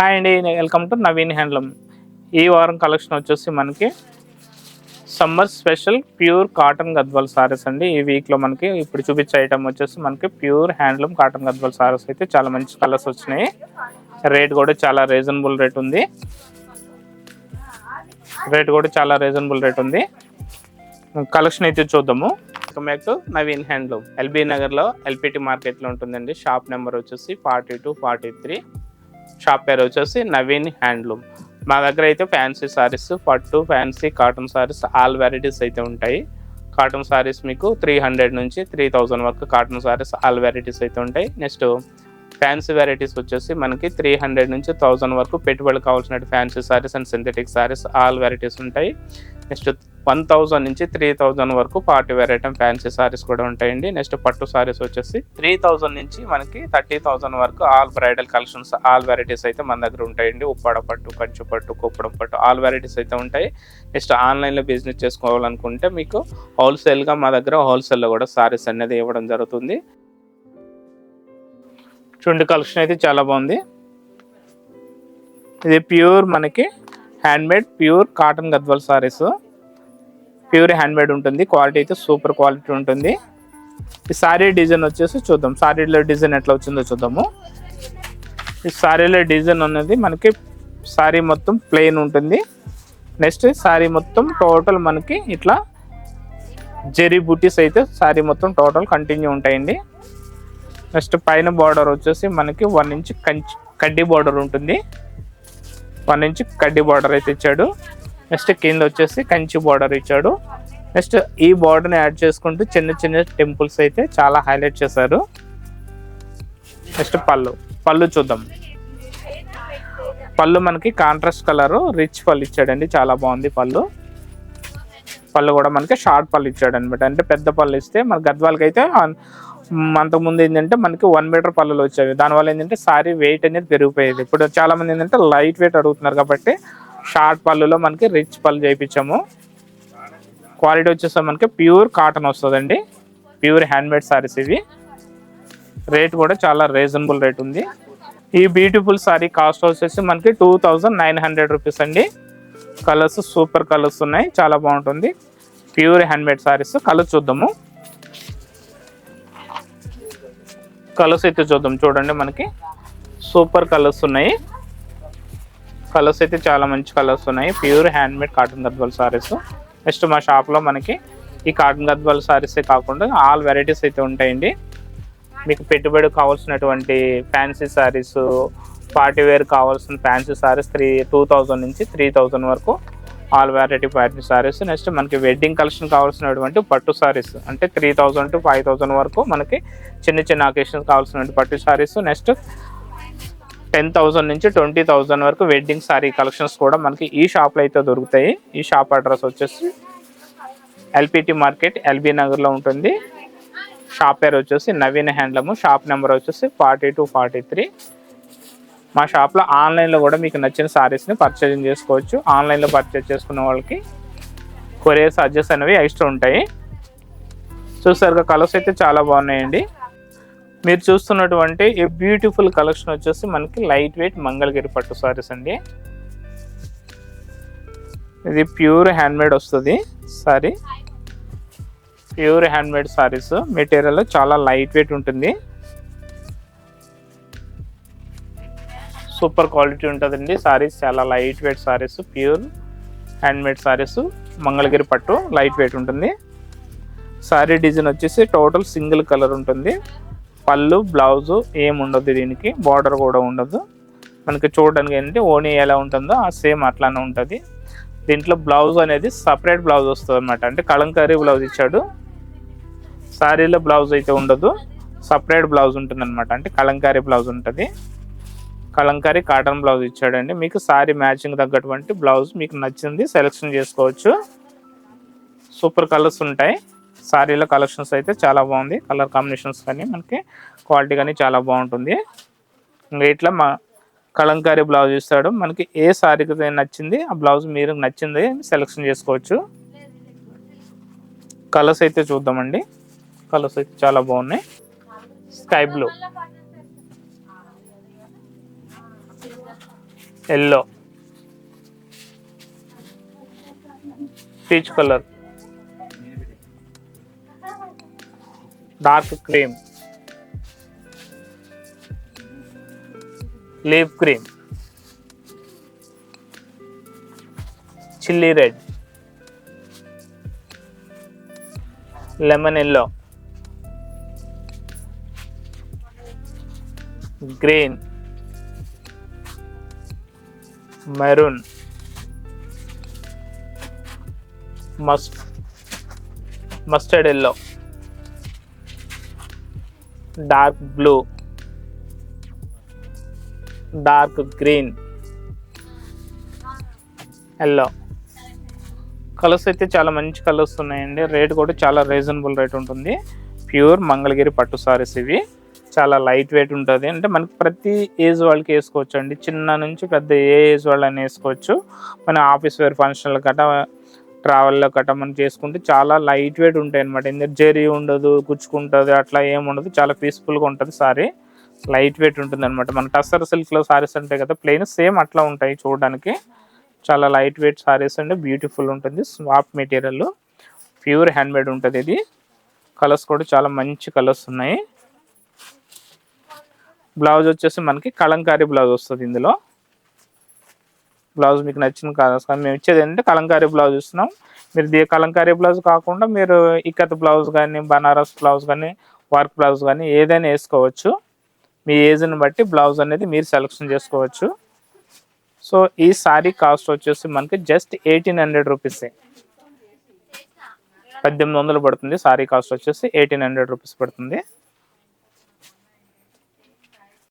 Hi అండి welcome to Naveen handloom. ఈ వారం కలెక్షన్ వచ్చేసి మనకి summer special pure cotton Gadwal saris అండి. ఈ వీక్లో మనకి ఇప్పుడు చూపించే ఐటమ్ వచ్చేసి మనకి pure handloom cotton Gadwal saris అయితే చాలా మంచి కలర్స్ వచ్చినాయి. రేట్ కూడా చాలా రీజనబుల్ రేట్ ఉంది. రేట్ కూడా చాలా రీజనబుల్ రేట్ ఉంది. కలెక్షన్ అయితే చూద్దాము. Welcome back to Naveen handloom. LB నగర్లో ఎల్పిటి మార్కెట్లో ఉంటుందండి. షాప్ నెంబర్ వచ్చేసి forty two forty three shop పేరు వచ్చేసి నవీన్ హ్యాండ్లూమ్. మా దగ్గర అయితే ఫ్యాన్సీ సారీస్ పట్టు fancy cotton saris all varieties అయితే ఉంటాయి. కాటన్ సారీస్ మీకు త్రీ హండ్రెడ్ నుంచి త్రీ థౌజండ్ వరకు కాటన్ సారీస్ ఆల్ వెరైటీస్ అయితే ఉంటాయి. నెక్స్ట్ ఫ్యాన్సీ వెరైటీస్ వచ్చేసి మనకి త్రీ హండ్రెడ్ నుంచి థౌజండ్ వరకు పెట్టుబడి కావాల్సిన fancy saris and synthetic saris all varieties ఉంటాయి. నెక్స్ట్ వన్ థౌజండ్ నుంచి త్రీ థౌజండ్ వరకు party wear item fancy saris కూడా ఉంటాయండి. నెక్స్ట్ పట్టు సారీస్ వచ్చేసి త్రీ థౌజండ్ నుంచి మనకి థర్టీ థౌజండ్ వరకు all bridal collections all varieties అయితే మన దగ్గర ఉంటాయండి. ఉప్పాడ పట్టు కంచు పట్టు కుప్పడం పట్టు ఆల్ వెరైటీస్ అయితే ఉంటాయి. నెక్స్ట్ ఆన్లైన్లో బిజినెస్ చేసుకోవాలనుకుంటే మీకు హోల్సేల్గా మా దగ్గర హోల్సేల్లో కూడా సారీస్ అనేది ఇవ్వడం జరుగుతుంది. చుండి కలెక్షన్ అయితే చాలా బాగుంది. ఇది ప్యూర్ మనకి handmade pure cotton Gadwal saris. Pure handmade ఉంటుంది. క్వాలిటీ అయితే సూపర్ క్వాలిటీ ఉంటుంది. ఈ సారీ డిజైన్ వచ్చేసి చూద్దాం. సారీలో డిజైన్ ఎట్లా వచ్చిందో చూద్దాము. ఈ సారీలో డిజైన్ అనేది మనకి సారీ మొత్తం ప్లెయిన్ ఉంటుంది. నెక్స్ట్ సారీ మొత్తం టోటల్ మనకి ఇట్లా జెరీ బూటీస్ అయితే సారీ మొత్తం టోటల్ కంటిన్యూ ఉంటాయండి. నెక్స్ట్ పైన బార్డర్ వచ్చేసి మనకి వన్ ఇంచ్ కంచి కడ్డీ బార్డర్ ఉంటుంది. వన్ ఇంచ్ కడ్డీ బార్డర్ అయితే ఇచ్చాడు. నెక్స్ట్ కింద వచ్చేసి కంచి బార్డర్ ఇచ్చాడు. నెక్స్ట్ ఈ బార్డర్ని యాడ్ చేసుకుంటూ చిన్న చిన్న టెంపుల్స్ అయితే చాలా హైలైట్ చేశారు. నెక్స్ట్ పళ్ళు. పళ్ళు చూద్దాం. పళ్ళు మనకి కాంట్రాస్ట్ కలర్ రిచ్ పళ్ళు ఇచ్చాడండి. చాలా బాగుంది పళ్ళు. పళ్ళు కూడా మనకి షార్ట్ పళ్ళు ఇచ్చాడు అనమాట అంటే పెద్ద పళ్ళు ఇస్తే మన గద్వాలకి అయితే అంతకుముందు ఏంటంటే మనకి వన్ మీటర్ పళ్ళలు వచ్చేవి. దానివల్ల ఏంటంటే సారీ వెయిట్ అనేది పెరిగిపోయేది. ఇప్పుడు చాలామంది ఏంటంటే లైట్ వెయిట్ అడుగుతున్నారు కాబట్టి షార్ట్ పళ్ళులో మనకి రిచ్ పళ్ళు చేయించాము. క్వాలిటీ వచ్చేసి మనకి ప్యూర్ కాటన్ వస్తుందండి. ప్యూర్ హ్యాండ్మేడ్ సారీస్ ఇవి. రేట్ కూడా చాలా రీజనబుల్ రేట్ ఉంది. ఈ బ్యూటిఫుల్ సారీ కాస్ట్ వచ్చేసి మనకి two thousand nine hundred rupees అండి. కలర్స్ సూపర్ కలర్స్ ఉన్నాయి. చాలా బాగుంటుంది. Pure handmade saris. కలర్ చూద్దాము. కలర్స్ అయితే చూద్దాం. చూడండి మనకి. సూపర్ కలర్స్ ఉన్నాయి. కలర్స్ అయితే చాలా మంచి కలర్స్ ఉన్నాయి. Pure handmade cotton Gadwal saris next మా షాప్లో మనకి ఈ కాటన్ గద్వాల్ సారీసే కాకుండా ఆల్ వెరైటీస్ అయితే ఉంటాయండి. మీకు పెట్టుబడి కావాల్సినటువంటి ఫ్యాన్సీ సారీస్ పార్టీ వేర్ కావాల్సిన fancy saris three two thousand నుంచి త్రీ థౌజండ్ వరకు all variety fancy saris next మనకి వెడ్డింగ్ కలెక్షన్ కావాల్సినటువంటి పట్టు సారీస్ అంటే three thousand to five thousand వరకు మనకి చిన్న చిన్న అకేషన్స్ కావాల్సినటువంటి పట్టు సారీస్ నెక్స్ట్ టెన్ థౌజండ్ నుంచి ట్వంటీ థౌసండ్ వరకు వెడ్డింగ్ సారీ కలెక్షన్స్ కూడా మనకి ఈ షాప్లో అయితే దొరుకుతాయి. ఈ షాప్ అడ్రస్ వచ్చేసి ఎల్పిటి మార్కెట్ ఎల్బీ నగర్లో ఉంటుంది. షాప్ పేరు వచ్చేసి నవీన్ హ్యాండ్లమ్. షాప్ నెంబర్ వచ్చేసి ఫార్టీ టూ ఫార్టీ త్రీ. మా షాప్లో ఆన్లైన్లో కూడా మీకు నచ్చిన సారీస్ని పర్చేజింగ్ చేసుకోవచ్చు. ఆన్లైన్లో పర్చేజ్ చేసుకున్న వాళ్ళకి కొరియర్ చార్జెస్ అనేవి ఎక్స్ట్రా ఉంటాయి. చూసారుగా కలర్స్ అయితే చాలా బాగున్నాయండి. మీరు చూస్తున్నటువంటి ఏ బ్యూటిఫుల్ కలెక్షన్ వచ్చేసి మనకి లైట్ వెయిట్ మంగళగిరి పట్టు సారీస్ అండి. ఇది ప్యూర్ హ్యాండ్మేడ్ వస్తుంది sari. Pure handmade saris material చాలా లైట్ వెయిట్ ఉంటుంది. సూపర్ క్వాలిటీ ఉంటుందండి సారీస్ చాలా light weight saris pure handmade saris Mangalagiri పట్టు లైట్ వెయిట్ ఉంటుంది. సారీ డిజైన్ వచ్చేసి టోటల్ సింగిల్ కలర్ ఉంటుంది. పళ్ళు బ్లౌజు ఏం ఉండదు దీనికి బార్డర్ కూడా ఉండదు. మనకి చూడడానికి ఏంటంటే ఓనీ ఎలా ఉంటుందో ఆ సేమ్ అట్లానే ఉంటుంది. దీంట్లో బ్లౌజ్ అనేది సపరేట్ బ్లౌజ్ వస్తుంది అనమాట అంటే కలంకారీ బ్లౌజ్ ఇచ్చాడు. శారీలో బ్లౌజ్ అయితే ఉండదు. సపరేట్ బ్లౌజ్ ఉంటుంది అనమాట అంటే కలంకారీ బ్లౌజ్ ఉంటుంది. కలంకారీ కాటన్ బ్లౌజ్ ఇచ్చాడండి. మీకు సారీ మ్యాచింగ్ తగ్గటువంటి బ్లౌజ్ మీకు నచ్చింది సెలెక్షన్ చేసుకోవచ్చు. సూపర్ కలర్స్ ఉంటాయి. సారీలో కలెక్షన్స్ అయితే చాలా బాగుంది. కలర్ కాంబినేషన్స్ కానీ మనకి క్వాలిటీ కానీ చాలా బాగుంటుంది. ఇంకా ఇట్లా మా కలంకారీ బ్లౌజ్ ఇస్తాడు. మనకి ఏ సారీకి నచ్చింది ఆ బ్లౌజ్ మీరు నచ్చింది సెలెక్షన్ చేసుకోవచ్చు. కలర్స్ అయితే చూద్దామండి. కలర్స్ అయితే చాలా బాగున్నాయి. Sky blue. Yellow. Peach colour. Dark cream. Leave cream. Chilli red. Lemon yellow. Green. Maroon. మస్ mustard yellow. Dark blue dark green yellow colours అయితే చాలా మంచి కలర్స్ ఉన్నాయండి. రేట్ కూడా చాలా రీజనబుల్ రేట్ ఉంటుంది. ప్యూర్ మంగళగిరి పట్టు సారీస్ ఇవి. చాలా లైట్ వెయిట్ ఉంటుంది. అంటే మనకి ప్రతి ఏజ్ వాళ్ళకి వేసుకోవచ్చు అండి చిన్న నుంచి పెద్ద ఏ ఏజ్ వాళ్ళని వేసుకోవచ్చు. మన ఆఫీస్ వేర్ ఫంక్షన్లు గట్రా ట్రావెల్లో గట్ట మనం చేసుకుంటే చాలా లైట్ వెయిట్ ఉంటాయి అనమాట ఎందుకంటే జెరీ ఉండదు గుచ్చుకుంటుంది అట్లా ఏముండదు చాలా పీస్ఫుల్గా ఉంటుంది సారీ. లైట్ వెయిట్ ఉంటుంది అనమాట మన టస్సర్ సిల్క్లో సారీస్ ఉంటాయి కదా ప్లెయిన్ సేమ్ అట్లా ఉంటాయి చూడడానికి. చాలా light weight saris and beautiful ఉంటుంది. స్వాప్ మెటీరియల్ ప్యూర్ హ్యాండ్మేడ్ ఉంటుంది ఇది. కలర్స్ కూడా చాలా మంచి కలర్స్ ఉన్నాయి. బ్లౌజ్ వచ్చేసి మనకి కలంకారీ బ్లౌజ్ వస్తుంది ఇందులో. బ్లౌజ్ మీకు నచ్చిన కాదు. కానీ మేము ఇచ్చేది ఏంటంటే కలంకారీ బ్లౌజ్ ఇస్తున్నాం. మీరు ది కలంకారీ బ్లౌజ్ కాకుండా మీరు ఇక్కత్ బ్లౌజ్ కానీ బనారస్ బ్లౌజ్ కానీ వర్క్ బ్లౌజ్ కానీ ఏదైనా వేసుకోవచ్చు. మీ ఏజ్ని బట్టి బ్లౌజ్ అనేది మీరు సెలెక్షన్ చేసుకోవచ్చు. సో ఈ సారీ కాస్ట్ వచ్చేసి మనకి జస్ట్ ఎయిటీన్ హండ్రెడ్ రూపీసే. పద్దెనిమిది వందలు పడుతుంది. సారీ కాస్ట్ వచ్చేసి ఎయిటీన్ హండ్రెడ్ రూపీస్ పడుతుంది.